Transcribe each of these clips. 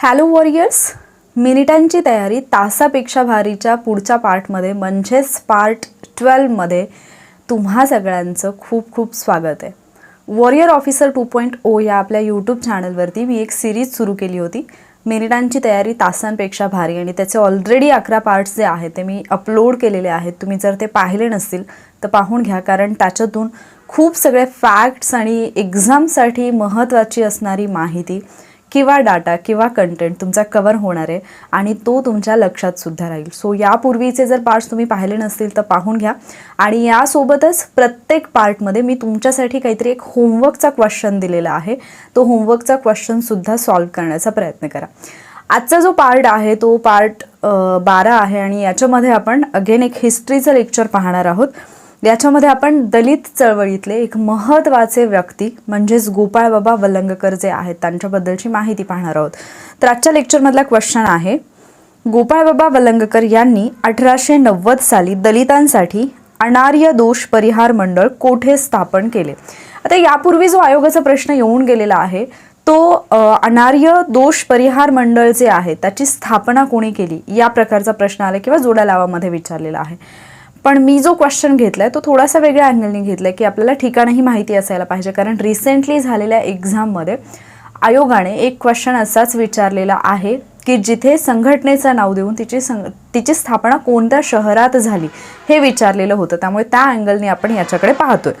Hello warriors मिनिटांची तयारी तासापेक्षा भारीच्या पुढच्या पार्टमध्ये म्हणजेच पार्ट ट्वेल्वमध्ये तुम्हा सगळ्यांचं खूप खूप स्वागत आहे. Warrior officer two point O या आपल्या यूट्यूब चॅनलवरती मी एक सिरीज सुरू केली होती. मिनिटांची तयारी तासांपेक्षा भारी आणि त्याचे ऑलरेडी अकरा पार्ट्स जे आहेत ते मी अपलोड केलेले आहेत. तुम्ही जर ते पाहिले नसतील तर पाहून घ्या कारण त्याच्यातून खूप सगळे फॅक्ट्स आणि एक्झामसाठी महत्त्वाची असणारी माहिती किंवा डाटा किंवा कंटेंट तुमचा कवर होणार आहे आणि तो तुमच्या लक्षात सुद्धा राहील. सो यापूर्वीचे जर पार्ट्स तुम्ही पाहिले नसतील तर पाहून घ्या. आणि यासोबतच प्रत्येक पार्टमध्ये मी तुमच्यासाठी काहीतरी एक होमवर्कचा क्वेश्चन दिलेला आहे. तो होमवर्कचा क्वेश्चनसुद्धा सॉल्व करण्याचा प्रयत्न करा. आजचा जो पार्ट आहे तो पार्ट बारा आहे आणि याच्यामध्ये आपण अगेन एक हिस्ट्रीचं लेक्चर पाहणार आहोत. याच्यामध्ये आपण दलित चळवळीतले एक महत्त्वाचे व्यक्ती म्हणजेच गोपाळबाबा वलंगकर जे आहेत त्यांच्याबद्दलची माहिती पाहणार आहोत. तर आजच्या लेक्चरमधला क्वेश्चन आहे गोपाळबाबा वलंगकर यांनी अठराशे नव्वद साली दलितांसाठी अनार्य दोष परिहार मंडळ कोठे स्थापन केले? आता यापूर्वी जो आयोगाचा प्रश्न येऊन गेलेला आहे तो अनार्य दोष परिहार मंडळ जे आहे त्याची स्थापना कोणी केली? या प्रकारचा प्रश्न आला किंवा जोड्या लावामध्ये विचारलेला आहे. पण मी जो क्वेश्चन घेतलाय तो थोडासा वेगळ्या अँगलने घेतलाय की आपल्याला ठिकाणही माहिती असायला पाहिजे. कारण रिसेंटली झालेल्या एक्झाममध्ये आयोगाने एक क्वेश्चन असाच विचारलेला आहे की जिथे संघटनेचं नाव देऊन तिची सं तिची स्थापना कोणत्या शहरात झाली हे विचारलेलं होतं. त्यामुळे त्या अँगलने आपण याच्याकडे पाहतोय.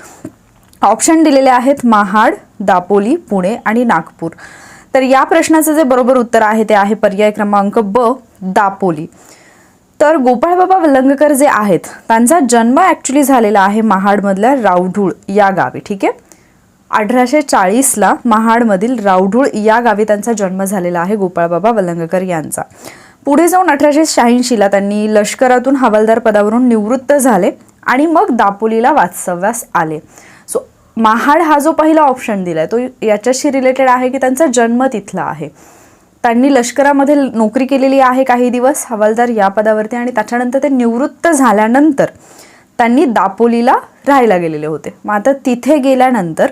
ऑप्शन दिलेले आहेत महाड दापोली पुणे आणि नागपूर. तर या प्रश्नाचं जे बरोबर उत्तर आहे ते आहे पर्याय क्रमांक ब दापोली. तर गोपाळबाबा वलंगकर जे आहेत त्यांचा जन्म ॲक्च्युली झालेला आहे महाडमधल्या रावढूळ या गावी ठीक आहे? अठराशे चाळीसला महाडमधील रावढूळ या गावी त्यांचा जन्म झालेला आहे गोपाळबाबा वलंगकर यांचा. पुढे जाऊन अठराशे शहाऐंशीला त्यांनी लष्करातून हवालदार पदावरून निवृत्त झाले आणि मग दापोलीला वास्तव्यास आले. सो महाड हा जो पहिला ऑप्शन दिला आहे तो याच्याशी रिलेटेड आहे की त्यांचा जन्म तिथला आहे. त्यांनी लष्करामध्ये नोकरी केलेली आहे काही दिवस हवालदार या पदावरती आणि त्याच्यानंतर ते निवृत्त झाल्यानंतर त्यांनी दापोलीला राहायला गेलेले होते. मग आता तिथे गेल्यानंतर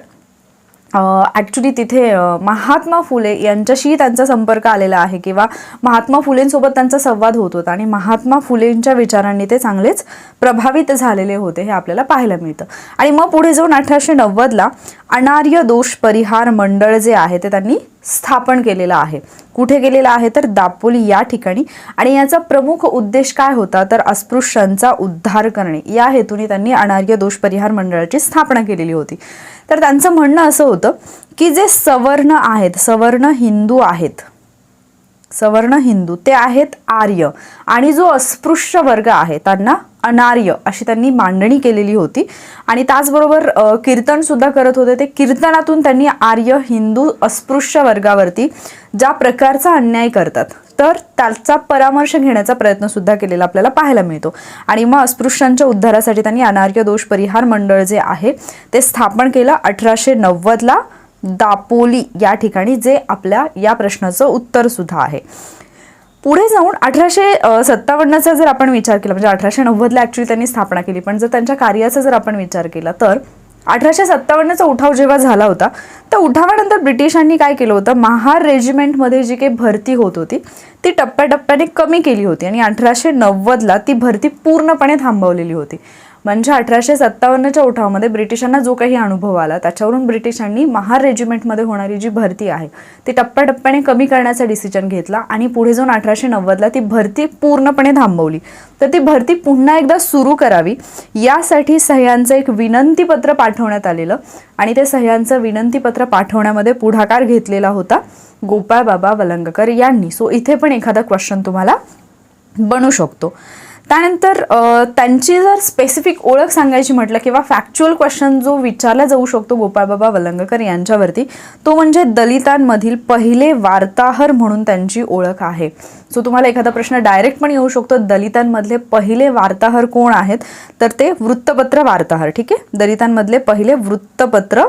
ॲक्च्युली तिथे महात्मा फुले यांच्याशी त्यांचा संपर्क आलेला आहे किंवा महात्मा फुलेंसोबत त्यांचा संवाद होत होता आणि महात्मा फुलेंच्या विचारांनी ते चांगलेच प्रभावित झालेले होते हे आपल्याला पाहायला मिळतं. आणि मग पुढे जाऊन अठराशे नव्वदला अनार्य दोष परिहार मंडळ जे आहे ते त्यांनी स्थापन केलेलं आहे. कुठे गेलेलं आहे? तर दापोली या ठिकाणी. आणि याचा प्रमुख उद्देश काय होता? तर अस्पृश्यांचा उद्धार करणे. या हेतूने त्यांनी अनार्य दोष परिहार मंडळाची स्थापना केलेली होती. तर त्यांचं म्हणणं असं होतं की जे सवर्ण आहेत सवर्ण हिंदू आहेत सवर्ण हिंदू ते आहेत आर्य. आणि जो अस्पृश्य वर्ग आहे त्यांना अनार्य अशी त्यांनी मांडणी केलेली होती. आणि त्याचबरोबर कीर्तन सुद्धा करत होते. ते कीर्तनातून त्यांनी आर्य हिंदू अस्पृश्य वर्गावरती ज्या प्रकारचा अन्याय करतात तर त्याचा परामर्श घेण्याचा प्रयत्न सुद्धा केलेला आपल्याला पाहायला मिळतो. आणि मग अस्पृश्यांच्या उद्धारासाठी त्यांनी अनार्य दोष परिहार मंडळ जे आहे ते स्थापन केलं अठराशे नव्वदला. दापोली या ठिकाणी जे आपल्या या प्रश्नाचं उत्तर सुद्धा आहे. पुढे जाऊन अठराशे सत्तावन्नचा जर आपण विचार केला म्हणजे अठराशे नव्वदला ॲक्च्युली त्यांनी स्थापना केली पण जर त्यांच्या कार्याचा जर आपण विचार केला तर अठराशे सत्तावन्नचा उठाव जेव्हा झाला होता तर उठावानंतर ब्रिटिशांनी काय केलं होतं महार रेजिमेंटमध्ये जी काही भरती होत होती ती टप्प्याटप्प्याने कमी केली होती आणि अठराशे नव्वदला ती भरती पूर्णपणे थांबवलेली होती. म्हणजे अठराशे सत्तावन्नच्या उठावामध्ये ब्रिटिशांना जो काही अनुभव आला त्याच्यावरून ब्रिटिशांनी महार रेजिमेंटमध्ये होणारी जी भरती आहे ती टप्प्याटप्प्याने कमी करण्याचा डिसिजन घेतला आणि पुढे जाऊन अठराशे नव्वदला ती भरती पूर्णपणे थांबवली. तर ती भरती पुन्हा एकदा सुरू करावी यासाठी सह्यांचं एक विनंतीपत्र पाठवण्यात आलेलं आणि ते सह्यांचं विनंतीपत्र पाठवण्यामध्ये पुढाकार घेतलेला होता गोपाळ बाबा वलंगकर यांनी. सो इथे पण एखादा क्वेश्चन तुम्हाला बनू शकतो. त्यानंतर त्यांची जर स्पेसिफिक ओळख सांगायची म्हटलं किंवा फॅक्च्युअल क्वेश्चन जो विचारला जाऊ शकतो गोपाळबाबा वलंगकर यांच्यावरती तो म्हणजे दलितांमधील पहिले वार्ताहर म्हणून त्यांची ओळख आहे. सो तुम्हाला एखादा प्रश्न डायरेक्ट पण येऊ शकतो दलितांमधले पहिले वार्ताहर कोण आहेत? तर ते वृत्तपत्र वार्ताहर ठीक आहे? दलितांमधले पहिले वृत्तपत्र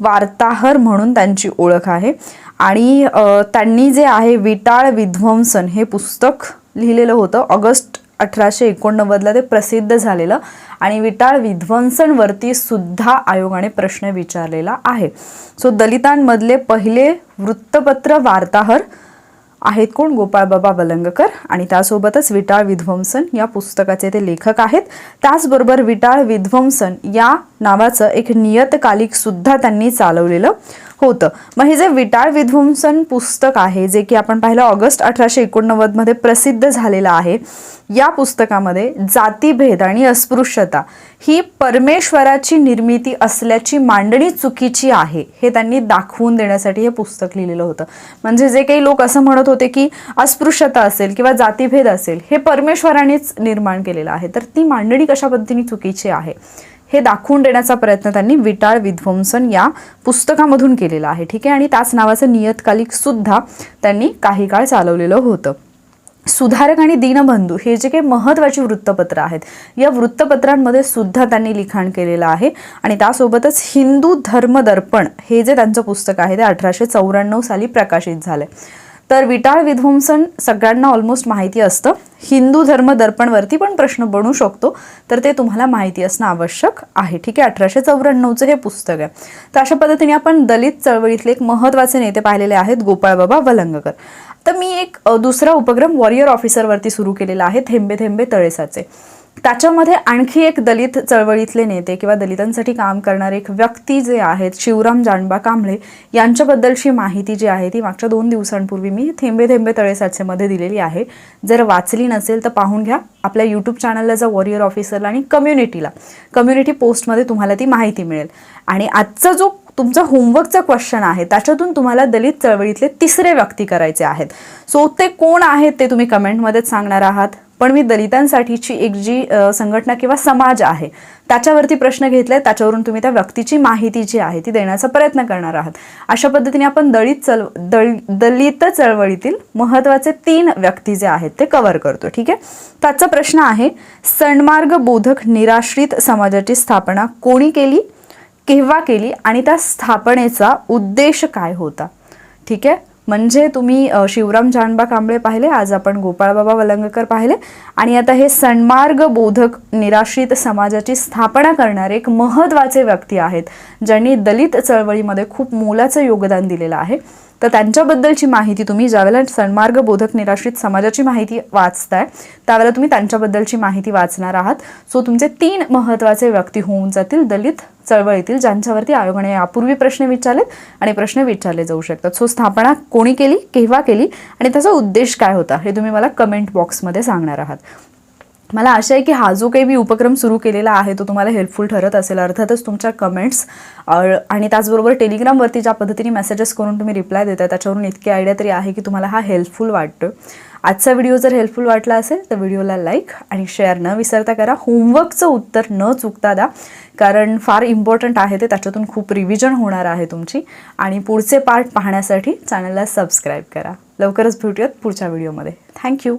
वार्ताहर म्हणून त्यांची ओळख आहे. आणि त्यांनी जे आहे विटाळ विध्वंसन हे पुस्तक लिहिलेलं होतं ऑगस्ट अठराशे एकोणनव्वदला ते प्रसिद्ध झालेलं आणि विटाळ विध्वंसनवरती सुद्धा आयोगाने प्रश्न विचारलेला आहे. सो दलितांमधले पहिले वृत्तपत्र वार्ताहर आहेत कोण? गोपाळबाबा वलंगकर आणि त्यासोबतच विटाळ विध्वंसन या पुस्तकाचे ते लेखक आहेत. त्याचबरोबर विटाळ विध्वंसन या नावाचं एक नियतकालिक सुद्धा त्यांनी चालवलेलं. होतं. मग हे जे विटाळ विध्वंसन पुस्तक आहे जे की आपण पाहिलं ऑगस्ट अठराशे एकोणनव्वदमध्ये प्रसिद्ध झालेलं आहे या पुस्तकामध्ये जातीभेद आणि अस्पृश्यता ही परमेश्वराची निर्मिती असल्याची मांडणी चुकीची आहे हे त्यांनी दाखवून देण्यासाठी हे पुस्तक लिहिलेलं होतं. म्हणजे जे काही लोक असं म्हणत होते की अस्पृश्यता असेल किंवा जातीभेद असेल हे परमेश्वरानेच निर्माण केलेलं आहे. तर ती मांडणी कशा पद्धतीने चुकीची आहे? हे दाखवून देण्याचा प्रयत्न त्यांनी विटाळ विध्वंसन या पुस्तकामधून केलेला आहे. ठीक आहे? आणि त्याच नावाचं नियतकालिक सुद्धा त्यांनी काही काळ चालवलेलं होतं. सुधारक आणि दीनबंधू हे जे काही महत्त्वाची वृत्तपत्र आहेत या वृत्तपत्रांमध्ये सुद्धा त्यांनी लिखाण केलेलं आहे. आणि त्यासोबतच हिंदू धर्म दर्पण हे जे त्यांचं पुस्तक आहे ते अठराशे चौऱ्याण्णव साली प्रकाशित झालं तर विटाळ विध्वंसन सगळ्यांना ऑलमोस्ट माहिती असतं. हिंदू धर्म दर्पणवरती पण प्रश्न बनू शकतो. तर ते तुम्हाला माहिती असणं आवश्यक आहे. ठीक आहे अठराशे चौऱ्याण्णवचं हे पुस्तक आहे. तर अशा पद्धतीने आपण दलित चळवळीतले एक महत्त्वाचे नेते पाहिलेले आहेत गोपाळबाबा वलंगकर. तर मी एक दुसरा उपक्रम वॉरियर ऑफिसरवरती सुरू केलेला आहे थेंबे थेंबे तळेसाचे. त्याच्यामध्ये आणखी एक दलित चळवळीतले नेते किंवा दलितांसाठी काम करणारे एक व्यक्ती जे आहेत शिवराम जानबा कांबळे यांच्याबद्दलची माहिती जी आहे ती मागच्या दोन दिवसांपूर्वी मी थेंबे थेंबे तळेसाचेमध्ये दिलेली आहे. जर वाचली नसेल तर पाहून घ्या आपल्या यूट्यूब चॅनलला जा वॉरियर ऑफिसरला आणि कम्युनिटीला कम्युनिटी पोस्टमध्ये तुम्हाला ती माहिती मिळेल. आणि आजचा जो तुमचा होमवर्कचा क्वेश्चन आहे त्याच्यातून तुम्हाला दलित चळवळीतले तिसरे व्यक्ती करायचे आहेत. सो ते कोण आहेत ते तुम्ही कमेंटमध्येच सांगणार आहात. पण मी दलितांसाठीची एक जी संघटना किंवा समाज आहे त्याच्यावरती प्रश्न घेतलाय त्याच्यावरून तुम्ही त्या व्यक्तीची माहिती जी आहे ती देण्याचा प्रयत्न करणार आहात. अशा पद्धतीने आपण दलित चळ दल दलित चळवळीतील महत्त्वाचे तीन व्यक्ती जे आहेत ते कव्हर करतो ठीक आहे? त्याचा प्रश्न आहे सन्मार्ग बोधक निराश्रित समाजाची स्थापना कोणी केली केव्हा केली आणि त्या स्थापनेचा उद्देश काय होता? ठीक आहे? म्हणजे तुम्ही शिवराम जानबा कांबळे पाहिले आज आपण गोपाळबाबा वलंगकर पाहिले. आणि आता हे सन्मार्ग बोधक निराश्रित समाजाची स्थापना करणारे एक महत्त्वाचे व्यक्ती आहेत ज्यांनी दलित चळवळीमध्ये खूप मोलाचं योगदान दिलेलं आहे. तर त्यांच्याबद्दलची माहिती तुम्ही ज्यावेळेला सन्मार्ग बोधक निराश्रित समाजाची माहिती वाचताय त्यावेळेला तुम्ही त्यांच्याबद्दलची माहिती वाचणार आहात. सो तुमचे तीन महत्त्वाचे व्यक्ती होऊन जातील दलित चळवळीतील ज्यांच्यावरती आयोगाने यापूर्वी प्रश्न विचारलेत आणि प्रश्न विचारले जाऊ शकतात. सो स्थापना कोणी केली केव्हा केली आणि त्याचा उद्देश काय होता हे तुम्ही मला कमेंट बॉक्समध्ये सांगणार आहात. मला आशा आहे की हा जो काही मी उपक्रम सुरू केलेला आहे तो तुम्हाला हेल्पफुल ठरत असेल. अर्थातच तुमच्या कमेंट्स आणि त्याचबरोबर टेलिग्रामवरती ज्या पद्धतीने मेसेजेस करून तुम्ही रिप्लाय देता त्याच्यावरून इतकी आयडिया तरी आहे की तुम्हाला हा हेल्पफुल वाटतो आजचा व्हिडिओ जर हेल्पफुल वाटला असेल तर व्हिडिओला लाईक आणि शेअर न विसरता करा. होमवर्कचं उत्तर न चुकता द्या. कारण फार इम्पॉर्टंट आहे ते. त्याच्यातून खूप रिव्हिजन होणार आहे तुमची. आणि पुढचे पार्ट पाहण्यासाठी चॅनलला सबस्क्राईब करा. लवकरच भेटूयात पुढच्या व्हिडिओमध्ये थँक्यू